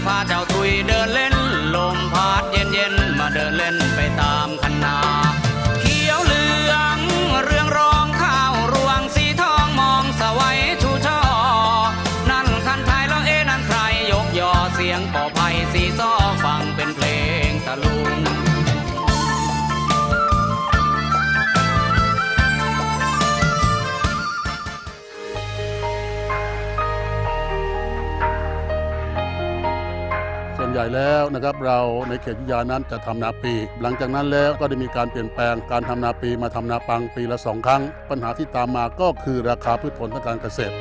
тебя. ใหญ่แล้วนะครับเราในเขตยุยานั้นจะทำนาปี หลังจากนั้นแล้วก็ได้มีการเปลี่ยนแปลงการทำนาปีมาทำนาปังปีละสองครั้ง ปัญหาที่ตามมาก็คือราคาพืชผลทางการเกษตร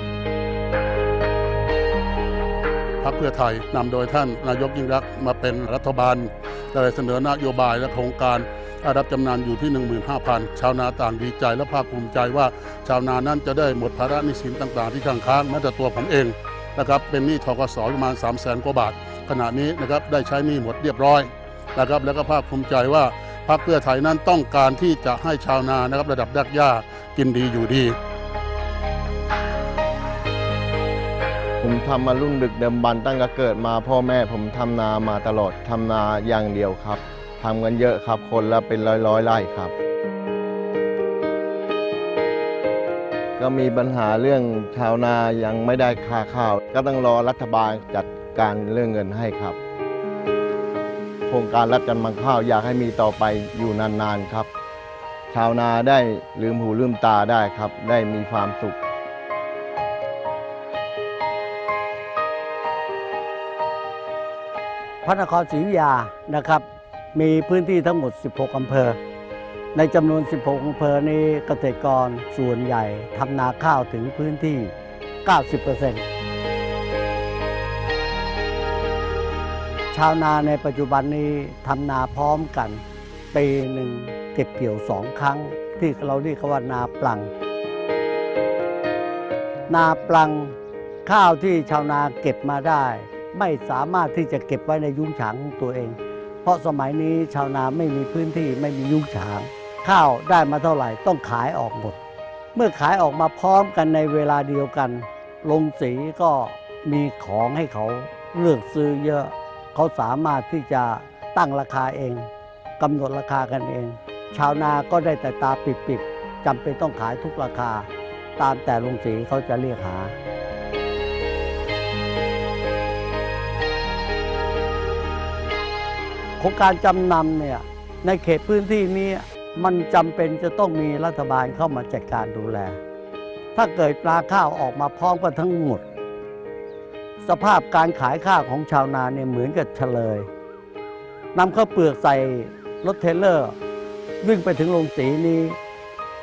พรรคเพื่อไทยนำโดยท่านนายกยิ่งรักมาเป็นรัฐบาลได้เสนอนโยบายและโครงการรับจำนำอยู่ที่ 15,000 ชาวนาต่างดีใจและภาคภูมิใจว่า ชาวนานั้นจะได้หมดภาระหนี้สินต่าง ๆ ที่ค้างค้างแม้แต่ตัวผมเองนะครับเป็นหนี้ทกสประมาณ 3 0 0แสนกว่าบาท ขณะนี้นะครับได้ใช้หนี้หมดเรียบร้อยนะครับแล้วก็ภาคภูมิใจว่าพรรคเพื่อไทยนั้นต้องการที่จะให้ชาวนานะครับระดับดักย่ากินดีอยู่ดี ผมทำมารุ่นดึกเดิมบันตั้งแต่เกิดมาพ่อแม่ผมทำนามาตลอดทำนาอย่างเดียวครับทำกันเยอะครับคนละเป็นร้อยร้อยๆไร่ครับ ก็มีปัญหาเรื่องชาวนายังไม่ได้ค่าข้าว ก็ต้องรอรัฐบาลจัด การเรื่องเงินให้ครับ โครงการรับจำนำข้าวอยากให้มีต่อไปอยู่นานๆครับ ชาวนาได้ลืมหูลืมตาได้ครับ ได้มีความสุขพระนครศรีอยุธยานะครับ มีพื้นที่ทั้งหมด 16 อำเภอ ในจำนวน 16 อำเภอนี้เกษตรกรส่วนใหญ่ทำนาข้าวถึงพื้นที่ 90% ชาวนาในปัจจุบันนี้ทำนาพร้อมกัน ปีหนึ่งเก็บเกี่ยวสองครั้ง ที่เราเรียกว่านาปลัง นาปลังข้าวที่ชาวนาเก็บมาได้ ไม่สามารถที่จะเก็บไว้ในยุ้งฉางของตัวเอง เพราะสมัยนี้ชาวนาไม่มีพื้นที่ไม่มียุ้งฉาง ข้าวได้มาเท่าไหร่ต้องขายออกหมด เมื่อขายออกมาพร้อมกันในเวลาเดียวกัน ลงสีก็มีของให้เขาเลือกซื้อเยอะ เขาสามารถที่จะตั้งราคาเองกำหนดราคากันเอง ชาวนาก็ได้แต่ตาปิบๆจำเป็นต้องขายทุกราคา ตามแต่ลงสีเขาจะเรียกหาโครงการจำนำเนี่ยในเขตพื้นที่นี้มันจำเป็นจะต้องมีรัฐบาลเข้ามาจัดการดูแล ถ้าเกิดปลาข้าวออกมาพร้อมกันทั้งหมด สภาพการขายข้าวของชาวนาเนี่ยเหมือนกับเฉลยนำข้าวเปลือกใส่รถเทเลอร์ วิ่งไปถึงโรงสีนี้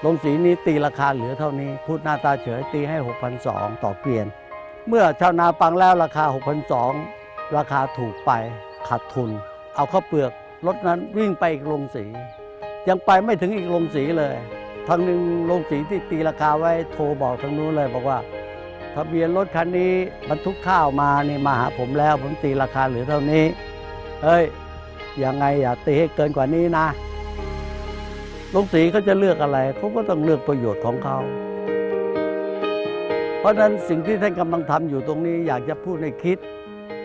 โรงสีนี้ตีราคาเหลือเท่านี้ พูดหน้าตาเฉยตีให้ 6,200 ต่อเกวียน เมื่อชาวนาฟังแล้วราคา 6,200 ราคาถูกไปขาดทุน เอาข้าวเปลือกรถนั้นวิ่งไปอีกโรงสี ยังไปไม่ถึงอีกโรงสีเลยทางหนึ่งโรงสีที่ตีราคาไว้โทรบอกทางนู้นเลยบอกว่า ทะเบียนรถคันนี้บรรทุกข้าวมานี่มาหาผมแล้ว ผมตีราคาเหลือเท่านี้ เฮ้ยยังไงอย่าตีให้เกินกว่านี้นะโรงสีเขาจะเลือกอะไรเขาก็ต้องเลือกประโยชน์ของเขา เพราะฉะนั้นสิ่งที่ท่านกำลังทำอยู่ตรงนี้อยากจะพูดให้คิด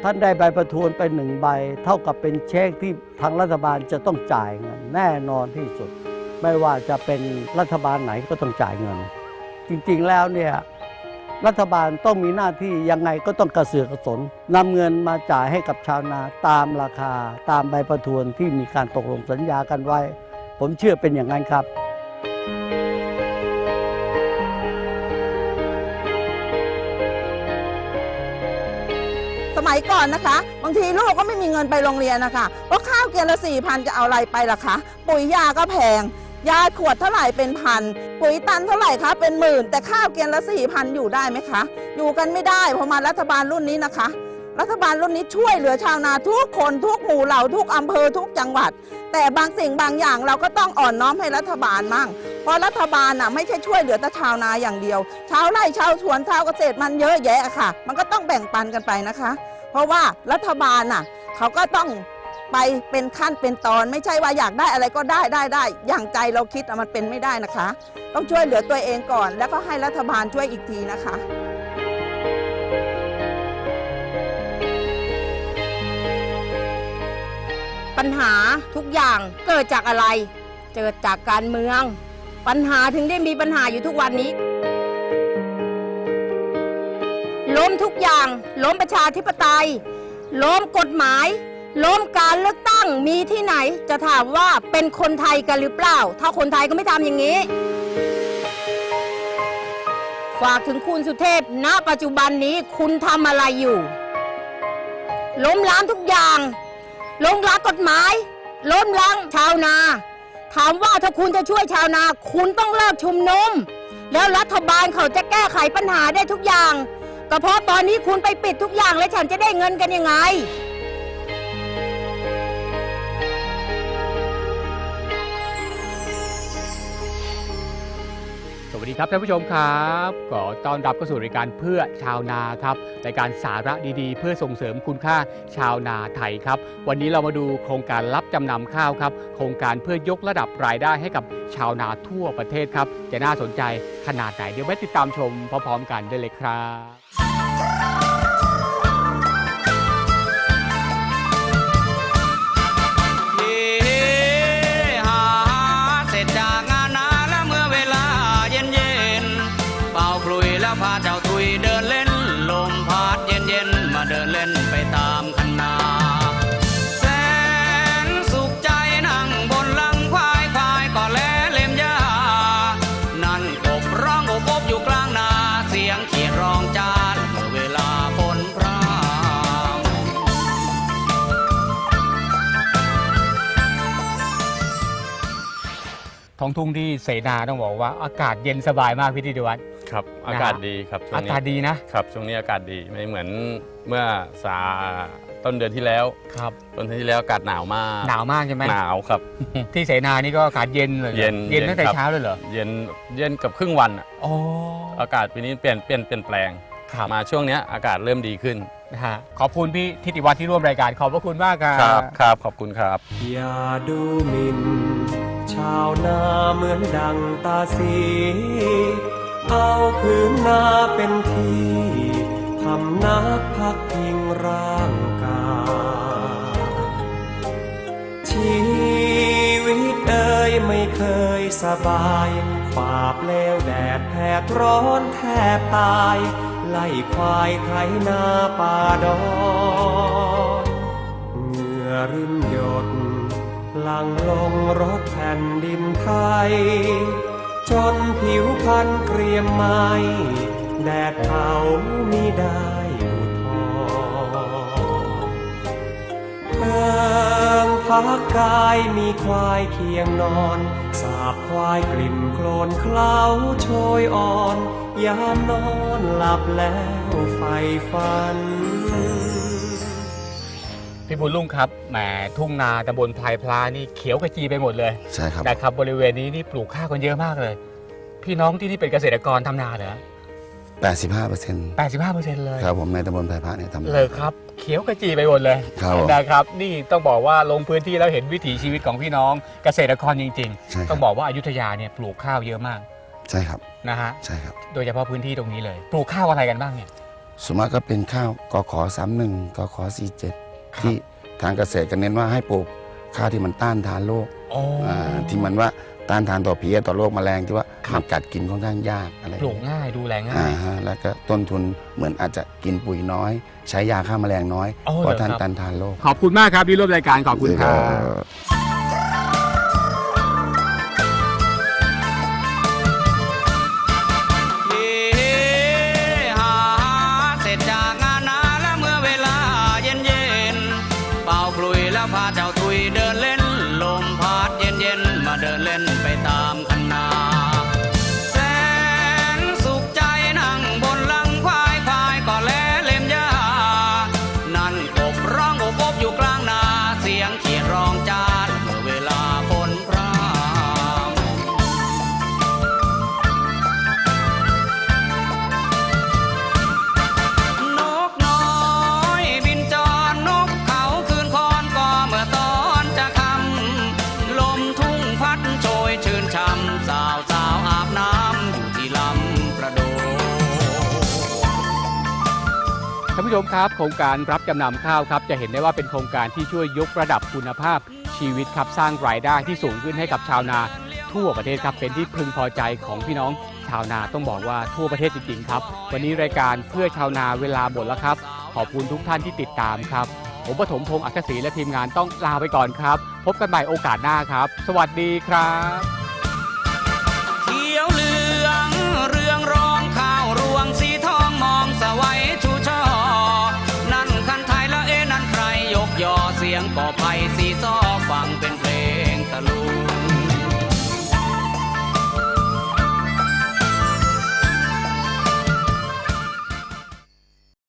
ท่านได้ใบประทวนไปหนึ่งใบ เท่ากับเป็นเช็คที่ทางรัฐบาลจะต้องจ่ายเงินแน่นอนที่สุด ไม่ว่าจะเป็นรัฐบาลไหนก็ต้องจ่ายเงิน จริงๆแล้วเนี่ย รัฐบาลต้องมีหน้าที่ยังไงก็ต้องกระเสือกกระสนนำเงินมาจ่ายให้กับชาวนาตามราคา ตามใบประทวนที่มีการตกลงสัญญากันไว้ ผมเชื่อเป็นอย่างนั้นครับสมัยก่อนนะคะ บางทีลูกก็ไม่มีเงินไปโรงเรียนนะคะเพราะข้าวเกียละสี่พันจะเอาอะไรไปล่ะคะ ปุ๋ยยาก็แพง ยาขวดเท่าไหร่เป็นพันปุ๋ยตันเท่าไหร่คะเป็นหมื่น แต่ข้าวเกียนละสี่พันอยู่ได้ไหมคะ อยู่กันไม่ได้เพอมารัฐบาลรุ่นนี้นะคะ รัฐบาลรุ่นนี้ช่วยเหลือชาวนาทุกคนทุกหมู่เหล่าทุกอำเภอทุกจังหวัด แต่บางสิ่งบางอย่างเราก็ต้องอ่อนน้อมให้รัฐบาลมั่งเพราะรัฐบาลน่ะไม่ใช่ช่วยเหลือแต่ชาวนาอย่างเดียว ชาวไร่ชาวสวนชาวเกษตรมันเยอะแยะอะค่ะ มันก็ต้องแบ่งปันกันไปนะคะ เพราะว่ารัฐบาลน่ะเขาก็ต้อง ไปเป็นขั้นเป็นตอน ไม่ใช่ว่าอยากได้อะไรก็ได้ได้ได้ อย่างใจเราคิดมันเป็นไม่ได้นะคะ ต้องช่วยเหลือตัวเองก่อน แล้วก็ให้รัฐบาลช่วยอีกทีนะคะปัญหาทุกอย่างเกิดจากอะไร เกิดจากการเมือง ปัญหาถึงได้มีปัญหาอยู่ทุกวันนี้ ล้มทุกอย่าง ล้มประชาธิปไตย ล้มกฎหมาย ล้มการเลือกตั้งมีที่ไหนจะถามว่าเป็นคนไทยกันหรือเปล่า ถ้าคนไทยก็ไม่ทำอย่างนี้ ฝากถึงคุณสุเทพณปัจจุบันนี้คุณทำอะไรอยู่ ล้มล้างทุกอย่าง ล้มล้างกฎหมาย ล้มล้างชาวนา ถามว่าถ้าคุณจะช่วยชาวนา คุณต้องเลิกชุมนุมแล้วรัฐบาลเขาจะแก้ไขปัญหาได้ทุกอย่าง ก็เพราะตอนนี้คุณไปปิดทุกอย่างแล้วฉันจะได้เงินกันยังไง วัสดีครับท่านผู้ชมครับขอต้อนรับเข้าสู่รายการเพื่อชาวนาครับรายการสาระดีๆ เพื่อส่งเสริมคุณค่าชาวนาไทยครับ วันนี้เรามาดูโครงการรับจำนำข้าวครับ โครงการเพื่อยกระดับรายได้ให้กับชาวนาทั่วประเทศครับ จะน่าสนใจขนาดไหนเดี๋ยวไปติดตามชมพร้อมๆกันได้เลยครับ องทุ่งที่เสนาต้องบอกว่าอากาศเย็นสบายมากพี่ธิติวัฒน์ ครับนะฮะอากาศดีครับช่วอางนี้กาศดีนะครับช่วงนี้อากาศดีไม่เหมือนเมื่อสาต้นเดือนที่แล้ว ครับต้นเดือนที่แล้วอากาศหนาวมากหนาวมากใช่ไหมหนาวครับ ที่เสนานี่ก็อากาศเย็นเลยหรอเย็นเย็นตั้งแต่เย็นครับ เช้าเลยเหรอเย็นเย็นเกับครึ่งวันอะโอ้อากาศปีนี้เปลี่ยนเปลี่ยนเปลี่ยนแปลงครับมาช่วงเนี้ยอากาศเริ่มดีขึ้นนะฮะขอบคุณพี่ทิติวัฒน์ที่ร่วมรายการขอบพระคุณมากครับ ครับครับขอบคุณครับ อย่าดูหมิ่น ชาวนาเหมือนดังตาสี เอาพื้นนาเป็นที่ ทำนักพักพิงร่างกายชีวิตเอ่ยไม่เคยสบายฝ่าเปลวแดดแผดร้อนแทบตาย ไล่ควายไถนาป่าดอนเหงื่อรินหยด ลังลงรถแผ่นดินไทย จนผิวพันเกรียมไหมแดดเผามิได้อุทธรเพิงพักกายมีควายเคียงนอน สาบควายกลิ่นโคลนเคล้าโชยอ่อน ยามนอนหลับแล้วไฟฟัน พี่บุญลุงครับแหมทุ่งนาตำบลพลายพลานี่เขียวขจีไปหมดเลยใช่ครับนะครับบริเวณนี้นี่ปลูกข้าวกันเยอะมากเลย พี่น้องที่นี่เป็นเกษตรกรทำนาเหรอ85เปอร์เซ็นต์85เปอร์เซ็นต์เลยครับผมในตำบลไผ่พระเนี่ยทำเลยครับเขียวขจีไปหมดเลยครับผมนะครับ นี่ต้องบอกว่าลงพื้นที่แล้วเห็นวิถีชีวิตของพี่น้องเกษตรกรจริงใช่ๆคต้รัอบงบอกว่าอายุทยาเนี่ยปลูกข้าวเยอะมาก ใช่ครับนะฮะใช่ครับ โดยเฉพาะพื้นที่ตรงนี้เลย ปลูกข้าวอะไรกันบ้างเนี่ยส่วนมากก็เป็นข้าวกขอ31กขอ47 ที่ทางเกษตรก็เน้นว่าให้ปลูกข้าวที่มันต้านทานโรคโอ้อ่าที่มันว่าต้านทานต่อผีต่อโรคแมลงที่ว่าครับมันกัดกินค่อนข้างยากอะไรปลูกง่ายดูแลง่าอ่าย ฮะแล้วก็ต้นทุนเหมือนอาจจะกินปุ๋ยน้อย ใช้ยาฆ่าแมลงน้อยโอ้เพราะเหรอท่านครับ ต้านทานโรคขอบคุณมากครับที่ร่วมรายการขอบคุณครับเนเล่นไปตาม ผู้ชมครับ โครงการรับจำนำข้าวครับ จะเห็นได้ว่าเป็นโครงการที่ช่วยยกระดับคุณภาพชีวิตครับสร้างรายได้ที่สูงขึ้นให้กับชาวนาทั่วประเทศครับเป็นที่พึงพอใจของพี่น้องชาวนาต้องบอกว่าทั่วประเทศจริงๆครับ วันนี้รายการเพื่อชาวนาเวลาหมดแล้วครับ ขอบคุณทุกท่านที่ติดตามครับผมปฐมพงศ์อักษีและทีมงานต้องลาไปก่อนครับ พบกันใหม่โอกาสหน้าครับ สวัสดีครับ